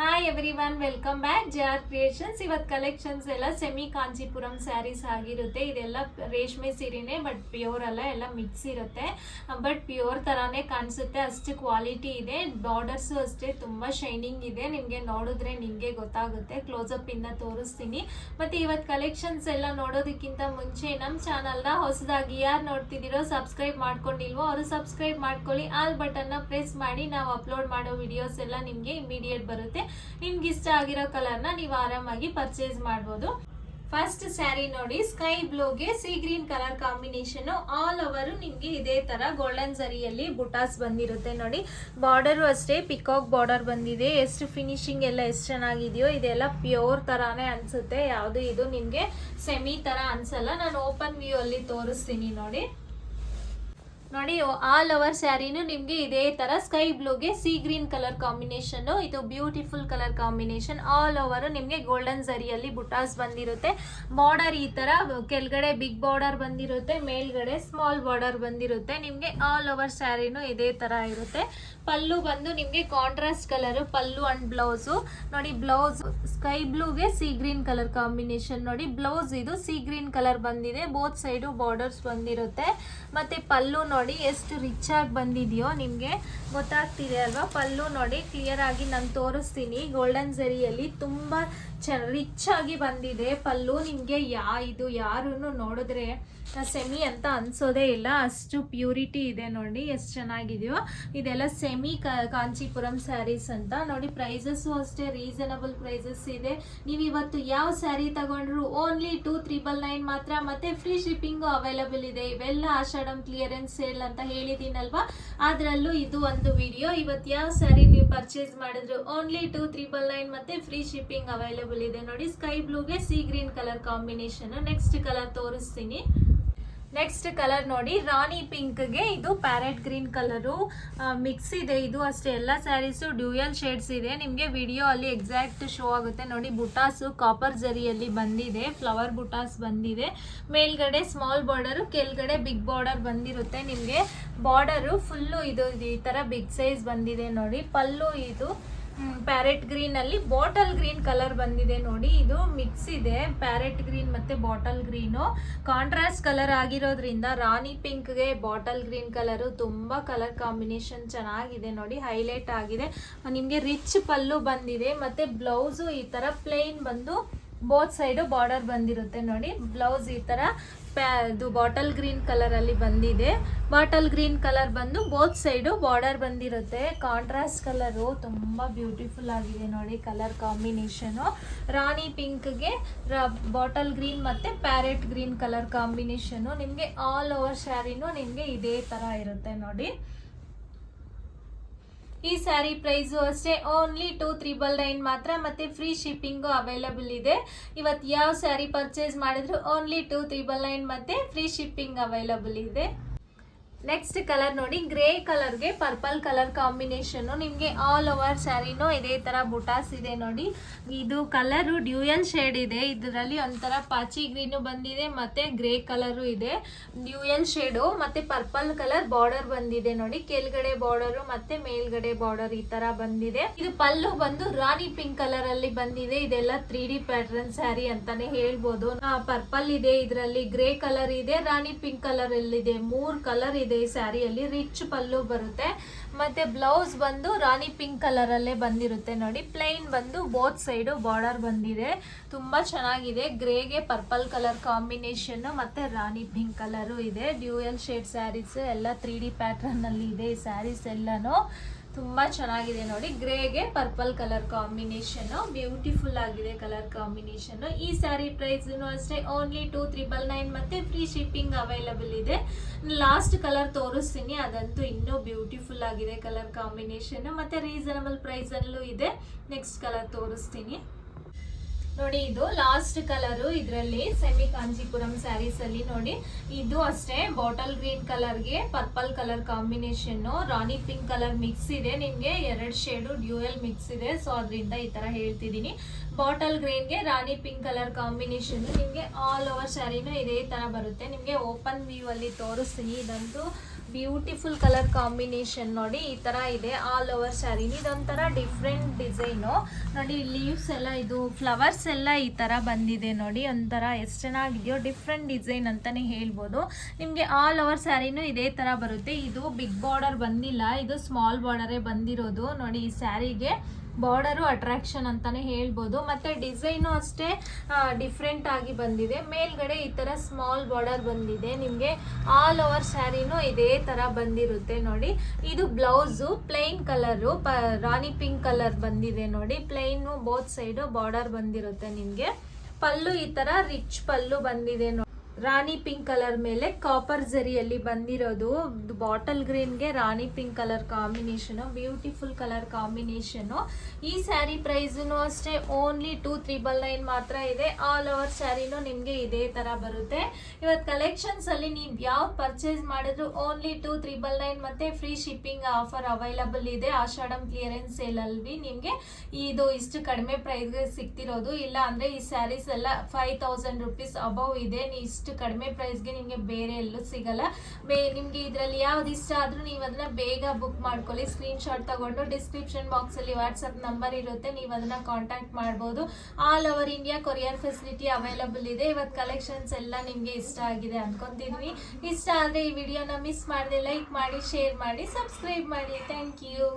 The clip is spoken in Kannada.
Hi everyone welcome back J R creations ಇವತ್ತು ಕಲೆಕ್ಷನ್ಸ್ ಎಲ್ಲ ಸೆಮಿ ಕಾಂಚೀಪುರಂ ಸ್ಯಾರೀಸ್ ಆಗಿರುತ್ತೆ. ಇದೆಲ್ಲ ರೇಷ್ಮೆ ಸೀರೆನೇ ಬಟ್ ಪ್ಯೂರ್ ಅಲ್ಲ, ಎಲ್ಲ ಮಿಕ್ಸ್ ಇರುತ್ತೆ. ಬಟ್ ಪ್ಯೂರ್ ಥರಾನೇ ಕಾಣಿಸುತ್ತೆ, ಅಷ್ಟು ಕ್ವಾಲಿಟಿ ಇದೆ. ಬಾರ್ಡರ್ಸು ಅಷ್ಟೇ, ತುಂಬ ಶೈನಿಂಗ್ ಇದೆ. ನಿಮಗೆ ನೋಡಿದ್ರೆ ನಿಮಗೆ ಗೊತ್ತಾಗುತ್ತೆ. ಕ್ಲೋಸಪ್ ಇನ್ನ ತೋರಿಸ್ತೀನಿ. ಮತ್ತು ಇವತ್ತು ಕಲೆಕ್ಷನ್ಸ್ ಎಲ್ಲ ನೋಡೋದಕ್ಕಿಂತ ಮುಂಚೆ ನಮ್ಮ ಚಾನಲ್ನ ಹೊಸದಾಗಿ ಯಾರು ನೋಡ್ತಿದ್ದೀರೋ ಸಬ್ಸ್ಕ್ರೈಬ್ ಮಾಡ್ಕೊಂಡಿಲ್ವೋ, ಅವರು ಸಬ್ಸ್ಕ್ರೈಬ್ ಮಾಡ್ಕೊಳ್ಳಿ. ಆಲ್ ಬಟನ್ನ ಪ್ರೆಸ್ ಮಾಡಿ, ನಾವು ಅಪ್ಲೋಡ್ ಮಾಡೋ ವಿಡಿಯೋಸ್ ಎಲ್ಲ ನಿಮಗೆ ಇಮಿಡಿಯೇಟ್ ಬರುತ್ತೆ. ನಿಮ್ಗೆ ಇಷ್ಟ ಆಗಿರೋ ಕಲರ್ನ ನೀವು ಆರಾಮಾಗಿ ಪರ್ಚೇಸ್ ಮಾಡ್ಬೋದು. ಫಸ್ಟ್ ಸ್ಯಾರಿ ನೋಡಿ sky ಬ್ಲೂಗೆ sea green colour combination all over ನಿಮ್ಗೆ ಇದೇ ತರ ಗೋಲ್ಡನ್ ಜರಿಯಲ್ಲಿ ಬುಟಾಸ್ ಬಂದಿರುತ್ತೆ ನೋಡಿ. ಬಾರ್ಡರು ಅಷ್ಟೇ ಪಿಕಾಕ್ ಬಾರ್ಡರ್ ಬಂದಿದೆ. ಎಷ್ಟು ಫಿನಿಶಿಂಗ್ ಎಲ್ಲ ಎಷ್ಟು ಚೆನ್ನಾಗಿದೆಯೋ, ಇದೆಲ್ಲ ಪ್ಯೂರ್ ತರಾನೇ ಅನ್ಸುತ್ತೆ. ಯಾವುದು ಇದು ನಿಮ್ಗೆ ಸೆಮಿ ತರ ಅನ್ಸಲ್ಲ. ನಾನು ಓಪನ್ ವ್ಯೂ ಅಲ್ಲಿ ತೋರಿಸ್ತೀನಿ ನೋಡಿ. ನೋಡಿ ಆಲ್ ಓವರ್ ಸ್ಯಾರಿನೂ ನಿಮಗೆ ಇದೇ ತರ ಸ್ಕೈ ಬ್ಲೂಗೆ ಸಿ ಗ್ರೀನ್ ಕಲರ್ ಕಾಂಬಿನೇಷನ್ ಇದು beautiful colour combination all over ನಿಮಗೆ ಗೋಲ್ಡನ್ ಜರಿಯಲ್ಲಿ ಬುಟಾಸ್ ಬಂದಿರುತ್ತೆ. ಬಾರ್ಡರ್ ಈ ತರ, ಕೆಳಗಡೆ ಬಿಗ್ ಬಾರ್ಡರ್ ಬಂದಿರುತ್ತೆ, ಮೇಲ್ಗಡೆ ಸ್ಮಾಲ್ ಬಾರ್ಡರ್ ಬಂದಿರುತ್ತೆ, ನಿಮಗೆ ಆಲ್ ಓವರ್ ಸ್ಯಾರಿನೂ ಇದೇ ತರ ಇರುತ್ತೆ. ಪಲ್ಲು ಬಂದು ನಿಮಗೆ contrast colour pallu and blouse ನೋಡಿ ಬ್ಲೌಸ್ ಸ್ಕೈ ಬ್ಲೂಗೆ ಸಿ ಗ್ರೀನ್ ಕಲರ್ ಕಾಂಬಿನೇಷನ್ ನೋಡಿ. ಬ್ಲೌಸ್ ಇದು ಸಿ ಗ್ರೀನ್ ಕಲರ್ ಬಂದಿದೆ. ಬೋತ್ ಸೈಡು ಬಾರ್ಡರ್ಸ್ ಬಂದಿರುತ್ತೆ. ಮತ್ತು ಪಲ್ಲು ನೋಡಿ ಎಷ್ಟು ರಿಚ್ ಆಗಿ ಬಂದಿದೆಯೋ ನಿಮಗೆ ಗೊತ್ತಾಗ್ತಿದೆ ಅಲ್ವಾ? ಪಲ್ಲು ನೋಡಿ ಕ್ಲಿಯರ್ ಆಗಿ ನಾನು ತೋರಿಸ್ತೀನಿ. ಗೋಲ್ಡನ್ ಜರಿಯಲ್ಲಿ ತುಂಬ ಚ ರಿಚ್ ಆಗಿ ಬಂದಿದೆ ಪಲ್ಲು. ನಿಮಗೆ ಯಾ, ಇದು ಯಾರೂ ನೋಡಿದ್ರೆ ಸೆಮಿ ಅಂತ ಅನ್ಸೋದೇ ಇಲ್ಲ. ಅಷ್ಟು ಪ್ಯೂರಿಟಿ ಇದೆ ನೋಡಿ, ಎಷ್ಟು ಚೆನ್ನಾಗಿದೆಯೋ. ಇದೆಲ್ಲ ಸೆಮಿ ಕಾಂಚೀಪುರಂ ಸ್ಯಾರೀಸ್ ಅಂತ. ನೋಡಿ ಪ್ರೈಸಸ್ಸು ಅಷ್ಟೇ ರೀಸನಬಲ್ ಪ್ರೈಸಸ್ ಇದೆ. ನೀವು ಇವತ್ತು ಯಾವ ಸ್ಯಾರಿ ತಗೊಂಡ್ರು ಓನ್ಲಿ ಟೂ ತ್ರಿಬಲ್ ನೈನ್ ಮಾತ್ರ, ಮತ್ತೆ ಫ್ರೀ ಶಿಪ್ಪಿಂಗು ಅವೈಲಬಲ್ ಇದೆ. ಇವೆಲ್ಲ ಆಷಾಢಂ ಕ್ಲಿಯರೆನ್ಸ್ ಸೇಲ್ ಅಂತ ಹೇಳಿದ್ದೀನಲ್ವಾ? ಅದರಲ್ಲೂ ಇದು ಒಂದು ವಿಡಿಯೋ ಇವತ್ತು ಯಾವ ಸ್ಯಾರಿ ನೀವು ಪರ್ಚೇಸ್ ಮಾಡಿದ್ರು? ಓನ್ಲಿ ಟೂ ತ್ರಿಬಲ್ ನೈನ್ ಮತ್ತೆ ಫ್ರೀ ಶಿಪ್ಪಿಂಗ್ ಅವೈಲಬಲ್ ಇದೆ. ನೋಡಿ sky ಬ್ಲೂಗೆ sea green colour combination next colour ತೋರಿಸ್ತೀನಿ. ನೆಕ್ಸ್ಟ್ ಕಲರ್ ನೋಡಿ, ರಾಣಿ ಪಿಂಕ್ಗೆ ಇದು ಪ್ಯಾರೆಟ್ ಗ್ರೀನ್ ಕಲರು ಮಿಕ್ಸ್ ಇದೆ. ಇದು ಅಷ್ಟೇ ಎಲ್ಲ ಸ್ಯಾರೀಸು ಡ್ಯೂಯಲ್ ಶೇಡ್ಸ್ ಇದೆ. ನಿಮಗೆ ವಿಡಿಯೋ ಅಲ್ಲಿ ಎಕ್ಸಾಕ್ಟ್ ಶೋ ಆಗುತ್ತೆ. ನೋಡಿ, ಬುಟಾಸು ಕಾಪರ್ ಜರಿಯಲ್ಲಿ ಬಂದಿದೆ. ಫ್ಲವರ್ ಬುಟಾಸ್ ಬಂದಿದೆ. ಮೇಲ್ಗಡೆ ಸ್ಮಾಲ್ ಬಾರ್ಡರು ಕೆಳಗಡೆ ಬಿಗ್ ಬಾರ್ಡರ್ ಬಂದಿರುತ್ತೆ. ನಿಮಗೆ ಬಾರ್ಡರು ಫುಲ್ಲು ಇದು, ಈ ಥರ ಬಿಗ್ ಸೈಜ್ ಬಂದಿದೆ ನೋಡಿ. ಪಲ್ಲು ಇದು ಪ್ಯಾರೆಟ್ ಗ್ರೀನ್ ಅಲ್ಲಿ ಬಾಟಲ್ ಗ್ರೀನ್ ಕಲರ್ ಬಂದಿದೆ ನೋಡಿ. ಇದು ಮಿಕ್ಸ್ ಇದೆ. ಪ್ಯಾರೆಟ್ ಗ್ರೀನ್ ಮತ್ತೆ ಬಾಟಲ್ ಗ್ರೀನು. ಕಾಂಟ್ರಾಸ್ಟ್ ಕಲರ್ ಆಗಿರೋದ್ರಿಂದ ರಾಣಿ ಪಿಂಕ್ಗೆ ಬಾಟಲ್ ಗ್ರೀನ್ ಕಲರು ತುಂಬಾ ಕಲರ್ ಕಾಂಬಿನೇಷನ್ ಚೆನ್ನಾಗಿದೆ ನೋಡಿ. ಹೈಲೈಟ್ ಆಗಿದೆ. ನಿಮಗೆ ರಿಚ್ ಪಲ್ಲು ಬಂದಿದೆ. ಮತ್ತೆ ಬ್ಲೌಸು ಈ ತರ ಪ್ಲೇನ್ ಬಂದು ಬೋತ್ ಸೈಡು ಬಾರ್ಡರ್ ಬಂದಿರುತ್ತೆ ನೋಡಿ. ಬ್ಲೌಸ್ ಈ ಥರ ಪ್ಯಾ ಇದು ಬಾಟಲ್ ಗ್ರೀನ್ ಕಲರಲ್ಲಿ ಬಂದಿದೆ. ಬಾಟಲ್ ಗ್ರೀನ್ ಕಲರ್ ಬಂದು ಬೋತ್ ಸೈಡು ಬಾರ್ಡರ್ ಬಂದಿರುತ್ತೆ. ಕಾಂಟ್ರಾಸ್ಟ್ ಕಲರು ತುಂಬ ಬ್ಯೂಟಿಫುಲ್ ಆಗಿದೆ ನೋಡಿ ಕಲರ್ ಕಾಂಬಿನೇಷನು ರಾಣಿ ಪಿಂಕ್ಗೆ ಬಾಟಲ್ ಗ್ರೀನ್ ಮತ್ತು ಪ್ಯಾರೆಟ್ ಗ್ರೀನ್ ಕಲರ್ ಕಾಂಬಿನೇಷನು ನಿಮಗೆ ಆಲ್ ಓವರ್ ಸ್ಯಾರಿನೂ ನಿಮಗೆ ಇದೇ ಥರ ಇರುತ್ತೆ ನೋಡಿ. ಈ ಸ್ಯಾರಿ ಪ್ರೈಸು ಅಷ್ಟೇ ಓನ್ಲಿ ಟೂ ತ್ರಿಬಲ್ ನೈನ್ ಮಾತ್ರ, ಮತ್ತೆ ಫ್ರೀ ಶಿಪ್ಪಿಂಗು ಅವೈಲಬಲ್ ಇದೆ. ಇವತ್ತು ಯಾವ ಸ್ಯಾರಿ ಪರ್ಚೇಸ್ ಮಾಡಿದ್ರು ಓನ್ಲಿ ಟೂ ತ್ರಿಬಲ್ ನೈನ್ ಮತ್ತು ಫ್ರೀ ಶಿಪ್ಪಿಂಗ್ ಅವೈಲಬಲ್ ಇದೆ. ನೆಕ್ಸ್ಟ್ ಕಲರ್ ನೋಡಿ ಗ್ರೇ ಕಲರ್ಗೆ ಪರ್ಪಲ್ ಕಲರ್ ಕಾಂಬಿನೇಷನ್ ನಿಮಗೆ ಆಲ್ ಓವರ್ ಸ್ಯಾರಿನೂ ಇದೇ ಥರ ಬುಟಾಸ್ ಇದೆ ನೋಡಿ. ಇದು ಕಲರು ಡ್ಯೂಯಲ್ ಶೇಡ್ ಇದೆ. ಇದರಲ್ಲಿ ಒಂಥರ ಪಾಚಿ ಗ್ರೀನು ಬಂದಿದೆ, ಮತ್ತೆ ಗ್ರೇ ಕಲರು ಇದೆ. ಡ್ಯೂಯಲ್ ಶೇಡು ಮತ್ತೆ ಪರ್ಪಲ್ ಕಲರ್ ಬಾರ್ಡರ್ ಬಂದಿದೆ ನೋಡಿ. ಕೆಳಗಡೆ ಬಾರ್ಡರು ಮತ್ತೆ ಮೇಲ್ಗಡೆ ಬಾರ್ಡರ್ ಈ ತರ ಬಂದಿದೆ. ಇದು ಪಲ್ಲು ಬಂದು ರಾಣಿ ಪಿಂಕ್ ಕಲರ್ ಅಲ್ಲಿ ಬಂದಿದೆ. ಇದೆಲ್ಲ ತ್ರೀ ಡಿ ಪ್ಯಾಟರ್ನ್ ಸ್ಯಾರಿ ಅಂತಾನೆ ಹೇಳ್ಬೋದು. ಪರ್ಪಲ್ ಇದೆ, ಇದರಲ್ಲಿ ಗ್ರೇ ಕಲರ್ ಇದೆ, ರಾಣಿ ಪಿಂಕ್ ಕಲರ್ ಅಲ್ಲಿ ಇದೆ ಮೂರ್ ಕಲರ್ ಇದೆ ಈ ಸ್ಯಾರಿಯಲ್ಲಿ ರಿಚ್ ಪಲ್ಲು ಬರುತ್ತೆ. ಮತ್ತೆ ಬ್ಲೌಸ್ ಬಂದು ರಾಣಿ ಪಿಂಕ್ ಕಲರಲ್ಲೇ ಬಂದಿರುತ್ತೆ ನೋಡಿ. ಪ್ಲೈನ್ ಬಂದು ಬೋತ್ ಸೈಡು ಬಾರ್ಡರ್ ಬಂದಿದೆ. ತುಂಬಾ ಚೆನ್ನಾಗಿದೆ. ಗ್ರೇಗೆ ಪರ್ಪಲ್ ಕಲರ್ ಕಾಂಬಿನೇಷನ್, ಮತ್ತೆ ರಾಣಿ ಪಿಂಕ್ ಕಲರು ಇದೆ. ಡ್ಯೂಯಲ್ ಶೇಡ್ ಸ್ಯಾರೀಸ್, ಎಲ್ಲ ತ್ರೀ ಡಿ ಪ್ಯಾಟರ್ನ್ ಅಲ್ಲಿ ಇದೆ ಈ ಸ್ಯಾರೀಸ್ ಎಲ್ಲಾನು. ತುಂಬಾ ಚೆನ್ನಾಗಿದೆ ನೋಡಿ. ಗ್ರೇಗೆ ಪರ್ಪಲ್ ಕಲರ್ ಕಾಂಬಿನೇಷನ್, ಬ್ಯೂಟಿಫುಲ್ ಆಗಿದೆ ಕಲರ್ ಕಾಂಬಿನೇಷನ್. ಈ ಸ್ಯಾರಿ ಪ್ರೈಸ್ ಅಷ್ಟೇ ಓನ್ಲಿ ಟೂ ತ್ರಿಬಲ್ ನೈನ್ ಮತ್ತೆ ಫ್ರೀ ಶಿಪ್ಪಿಂಗ್ ಅವೈಲಬಲ್ ಇದೆ. ಲಾಸ್ಟ್ ಕಲರ್ ತೋರಿಸ್ತೀನಿ, ಅದಂತೂ ಇನ್ನೂ ಬ್ಯೂಟಿಫುಲ್ ಆಗಿದೆ ಕಲರ್ ಕಾಂಬಿನೇಷನ್. ಮತ್ತೆ ರೀಸನಬಲ್ ಪ್ರೈಸ್ ಅಲ್ಲೂ ಇದೆ. ನೆಕ್ಸ್ಟ್ ಕಲರ್ ತೋರಿಸ್ತೀನಿ. ನೋಡಿ, ಇದು ಲಾಸ್ಟ್ ಕಲರು ಇದರಲ್ಲಿ ಸೆಮಿ ಕಾಂಜಿಪುರಂ ಸ್ಯಾರೀಸ್ ಅಲ್ಲಿ ನೋಡಿ. ಇದು ಅಷ್ಟೇ ಬಾಟಲ್ ಗ್ರೀನ್ ಕಲರ್ಗೆ ಪರ್ಪಲ್ ಕಲರ್ ಕಾಂಬಿನೇಷನ್ ರಾಣಿ ಪಿಂಕ್ ಕಲರ್ ಮಿಕ್ಸ್ ಇದೆ. ನಿಮಗೆ ಎರಡು ಶೇಡು ಡ್ಯೂಯಲ್ ಮಿಕ್ಸ್ ಇದೆ. ಸೊ ಅದರಿಂದ ಈ ತರ ಹೇಳ್ತಿದ್ದೀನಿ. ಬಾಟಲ್ ಗ್ರೀನ್ಗೆ ರಾಣಿ ಪಿಂಕ್ ಕಲರ್ ಕಾಂಬಿನೇಷನ್ ನಿಮಗೆ ಆಲ್ ಓವರ್ ಸ್ಯಾರಿನೂ ಇದೇ ತರ ಬರುತ್ತೆ. ನಿಮಗೆ ಓಪನ್ ವ್ಯೂ ಅಲ್ಲಿ ತೋರಿಸ್ತೀನಿ. ಇದಂತೂ ಬ್ಯೂಟಿಫುಲ್ ಕಲರ್ ಕಾಂಬಿನೇಷನ್ ನೋಡಿ ಈ ತರ ಇದೆ ಆಲ್ ಓವರ್ ಸ್ಯಾರಿ ಇದೊಂಥರ ಡಿಫ್ರೆಂಟ್ ಡಿಸೈನು ನೋಡಿ ಲೀವ್ಸ್ ಎಲ್ಲ ಇದು ಫ್ಲವರ್ಸ್ ಎಲ್ಲ ಈ ತರ ಬಂದಿದೆ ನೋಡಿ. ಒಂಥರ ಎಷ್ಟು ಚೆನ್ನಾಗಿದೆಯೋ ಡಿಫ್ರೆಂಟ್ ಡಿಸೈನ್ ಅಂತಾನೆ ಹೇಳ್ಬೋದು. ನಿಮಗೆ ಆಲ್ ಓವರ್ ಸ್ಯಾರಿನೂ ಇದೇ ತರ ಬರುತ್ತೆ. ಇದು ಬಿಗ್ ಬಾರ್ಡರ್ ಬಂದಿಲ್ಲ, ಇದು ಸ್ಮಾಲ್ ಬಾರ್ಡರೇ ಬಂದಿರೋದು. ನೋಡಿ, ಈ ಸ್ಯಾರಿಗೆ ಬಾರ್ಡರು ಅಟ್ರಾಕ್ಷನ್ ಅಂತಾನೆ ಹೇಳ್ಬೋದು. ಮತ್ತೆ ಡಿಸೈನು ಅಷ್ಟೇ ಡಿಫ್ರೆಂಟ್ ಆಗಿ ಬಂದಿದೆ. ಮೇಲ್ಗಡೆ ಈ ತರ ಸ್ಮಾಲ್ ಬಾರ್ಡರ್ ಬಂದಿದೆ. ನಿಮಗೆ ಆಲ್ ಓವರ್ ಸ್ಯಾರಿನೂ ಇದೇ ತರ ಬಂದಿರುತ್ತೆ ನೋಡಿ. ಇದು ಬ್ಲೌಸು ಪ್ಲೈನ್ ಕಲರು ಪ, ರಾಣಿ ಪಿಂಕ್ ಕಲರ್ ಬಂದಿದೆ ನೋಡಿ. ಪ್ಲೈನು ಬೋತ್ ಸೈಡು ಬಾರ್ಡರ್ ಬಂದಿರುತ್ತೆ ನಿಮಗೆ. ಪಲ್ಲು ಈ ತರ ರಿಚ್ ಪಲ್ಲು ಬಂದಿದೆ ನೋಡಿ. ರಾಣಿ ಪಿಂಕ್ ಕಲರ್ ಮೇಲೆ ಕಾಪರ್ ಜರಿಯಲ್ಲಿ ಬಂದಿರೋದು. ಬಾಟಲ್ ಗ್ರೀನ್ಗೆ ರಾಣಿ pink colour combination beautiful colour combination ಈ ಸ್ಯಾರಿ ಪ್ರೈಸೂ ಅಷ್ಟೇ ಓನ್ಲಿ ಟೂ ತ್ರಿಬಲ್ ನೈನ್ ಮಾತ್ರ ಇದೆ. ಆಲ್ ಓವರ್ ಸ್ಯಾರಿನೂ ನಿಮಗೆ ಇದೇ ಥರ ಬರುತ್ತೆ. ಇವತ್ತು ಕಲೆಕ್ಷನ್ಸಲ್ಲಿ ನೀವು ಯಾವ ಪರ್ಚೇಸ್ ಮಾಡಿದ್ರು ಓನ್ಲಿ ಟೂ ತ್ರಿಬಲ್ ನೈನ್ ಮತ್ತೆ ಫ್ರೀ ಶಿಪ್ಪಿಂಗ್ ಆಫರ್ ಅವೈಲಬಲ್ ಇದೆ. ಆಷಾಢಂ ಕ್ಲಿಯರೆನ್ಸ್ ಸೇಲ್ ಅಲ್ಲಿ ನಿಮಗೆ ಇದು ಇಷ್ಟು ಕಡಿಮೆ ಪ್ರೈಸ್ಗೆ ಸಿಗ್ತಿರೋದು. ಇಲ್ಲ ಅಂದ್ರೆ ಈ ಸ್ಯಾರೀಸ್ ಎಲ್ಲ ಫೈವ್ ತೌಸಂಡ್ ರುಪೀಸ್ ಅಬೌವ್ ಇದೆ. ನೀವು ಇಷ್ಟು ಕಡಿಮೆ ಪ್ರೈಸ್ಗೆ ನಿಮಗೆ ಬೇರೆ ಎಲ್ಲೂ ಸಿಗಲ್ಲ. ಬೇ ನಿಮಗೆ ಇದರಲ್ಲಿ ಯಾವ್ದು ಇಷ್ಟ ಆದರೂ ನೀವು ಅದನ್ನ ಬೇಗ ಬುಕ್ ಮಾಡ್ಕೊಳ್ಳಿ. ಸ್ಕ್ರೀನ್ಶಾಟ್ ತಗೊಂಡು ಡಿಸ್ಕ್ರಿಪ್ಷನ್ ಬಾಕ್ಸ್ ಅಲ್ಲಿ ವಾಟ್ಸಪ್ ನಂಬರ್ ಇರುತ್ತೆ. ನೀವು ಅದನ್ನ ಕಾಂಟ್ಯಾಕ್ಟ್ ಮಾಡ್ಬೋದು. All over India courier facility available ಇದೆ. ಇವತ್ತು ಕಲೆಕ್ಷನ್ಸ್ ಎಲ್ಲ ನಿಮಗೆ ಇಷ್ಟ ಆಗಿದೆ ಅನ್ಕೊಂತಿದ್ವಿ. ಇಷ್ಟ ಆದರೆ ಈ ವಿಡಿಯೋನ ಮಿಸ್ ಮಾಡದೆ ಲೈಕ್ ಮಾಡಿ ಶೇರ್ ಮಾಡಿ ಸಬ್ಸ್ಕ್ರೈಬ್ ಮಾಡಿ. Thank you